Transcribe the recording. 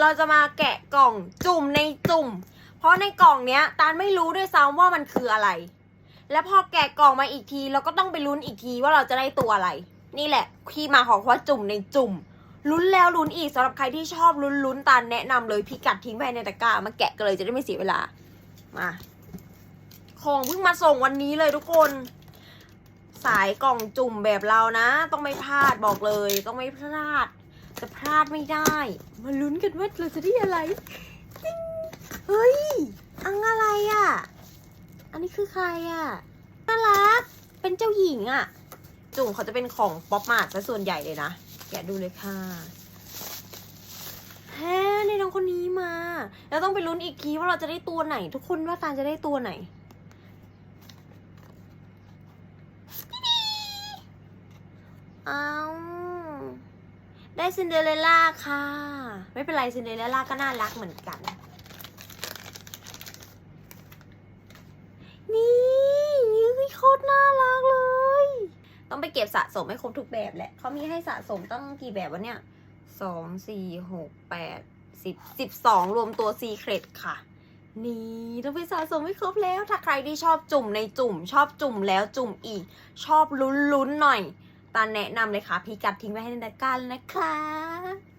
เราจะมาแกะกล่องจุ่มในจุ่ม เพราะในกล่องเนี้ยตาลไม่รู้ด้วยซ้ำว่ามันคืออะไร แล้วพอแกะกล่องมาอีกที เราก็ต้องไปลุ้นอีกทีว่าเราจะได้ตัวอะไร นี่แหละที่มาของคว่าจุ่มในจุ่มลุ้นแล้วลุ้นอีกสำหรับใครที่ชอบลุ้นลุ้นตาลแนะนำเลยพิกัดทิ้งไว้ในตะกร้ามาแกะกันเลยจะได้ไม่เสียเวลามาของเพิ่งมาส่งวันนี้เลยทุกคน สายกล่องจุ่มแบบเรานะ ต้องไม่พลาดบอกเลย ต้องไม่พลาด จะพลาดไม่ได้ มาลุ้นกันว่าเราจะได้อะไรติ๊งเฮ้ย อังอะไรอะ่ะ อันนี้คือใครอะ่ะ น่ารัก เป็นเจ้าหญิงอะ่ะ จุ่มเขาจะเป็นของป๊อปมาร์ทซะส่วนใหญ่เลยนะ แกะดูเลยค่ะแฮในน้องคนนี้มา แล้วต้องไปลุ้นอีกทีว่าเราจะได้ตัวไหน ทุกคนว่าตาจะได้ตัวไหนเอา ได้ซินเดอเรลล่าค่ะ ไม่เป็นไรซินเดอเรลล่าก็น่ารักเหมือนกัน นี่นี่โคตรน่ารักเลย ต้องไปเก็บสะสมให้ครบทุกแบบแหละเขามีให้สะสมตั้งกี่แบบวะเนี่ยสองสี่หกแปดสิบสิบสองรวมตัวซีเครตค่ะนี่ต้องไปสะสมให้ครบแล้ว ถ้าใครที่ชอบจุ่มในจุ่ม ชอบจุ่มแล้วจุ่มอีก ชอบลุ้นๆหน่อย ตาแนะนำเลยค่ะพิกัดทิ้งไว้ให้ในตะกร้าแล้วนะคะ